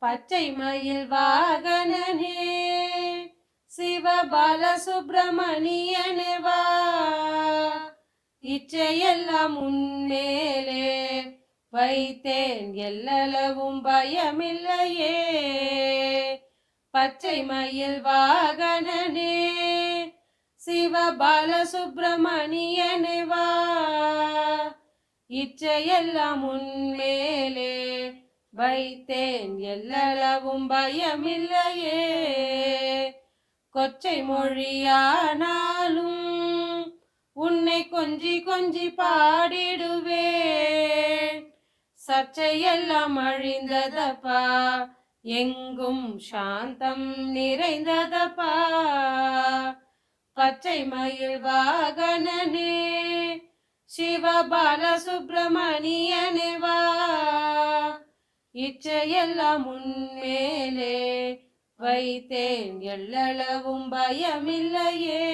பச்சை மயில் வாகனனே சிவபால சுப்பிரமணியனே வா. இச்சையெல்லாம் உன்மேலே வைத்தேன் எல்லளவும் பயமில்லையே. பச்சை மயில் வாகனனே சிவபால சுப்பிரமணியனே வா. இச்சையெல்லாம் உன்மேலே வைத்தேன். எல்லளவும் பயமில்லையே. கொச்சை மொழியானாலும் உன்னை கொஞ்சி கொஞ்சி பாடிடுவேன். சர்ச்சையெல்லாம் அழிந்ததப்பா எங்கும் சாந்தம் நிறைந்ததப்பா. பச்சை மயில் வாகனனே சிவபால சுப்பிரமணியனே இச்சையெல்லாம் உன்மேலே வைத்தேன். எல்லளவும் பயமில்லையே.